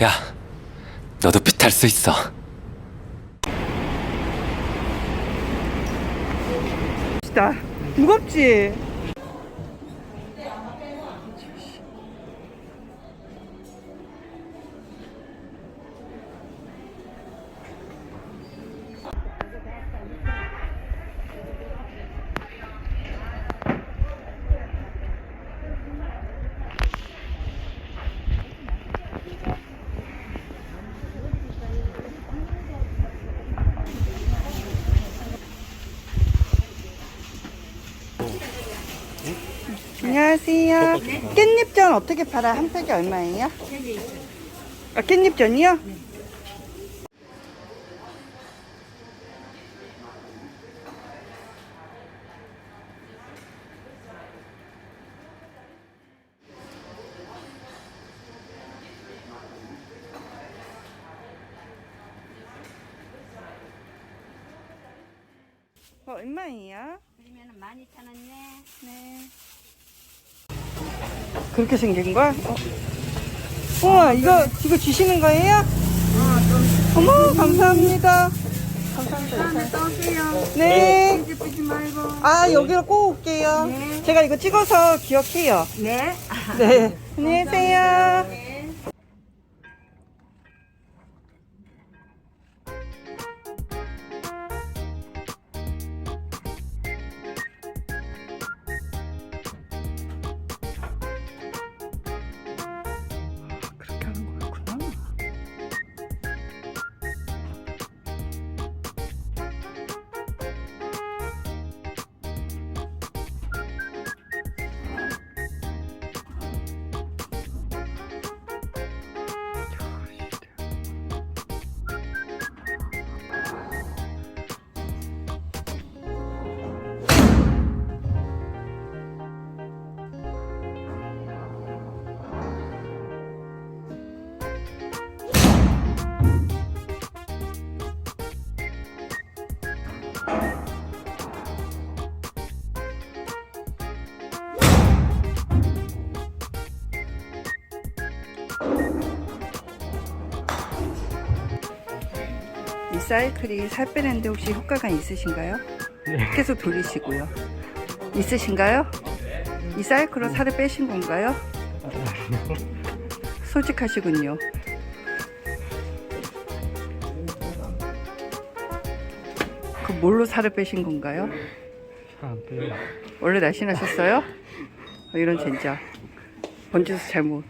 야, 너도 피탈 수 있어. 시다 무겁지? 안녕하세요. 깻잎전 어떻게 팔아? 한 팩이 얼마예요? 아, 깻잎전이요? 어, 얼마예요? 그러면 12,000원네. 네. 그렇게 생긴 거야? 어. 우와, 이거, 이거 주시는 거예요? 어머, 감사합니다. 다음에 또 오세요. 네. 말고. 아, 여기로 꼭 올게요. 네. 제가 이거 찍어서 기억해요. 네. 네. 안녕히 계세요. 사이클이 살 빼는데 혹시 효과가 있으신가요? 계속 돌리시고요. 있으신가요? 이 사이클로 살을 빼신 건가요? 솔직하시군요. 그 뭘로 살을 빼신 건가요? 안 빼요. 원래 날씬하셨어요? 어, 이런 젠장. 번지수 잘못.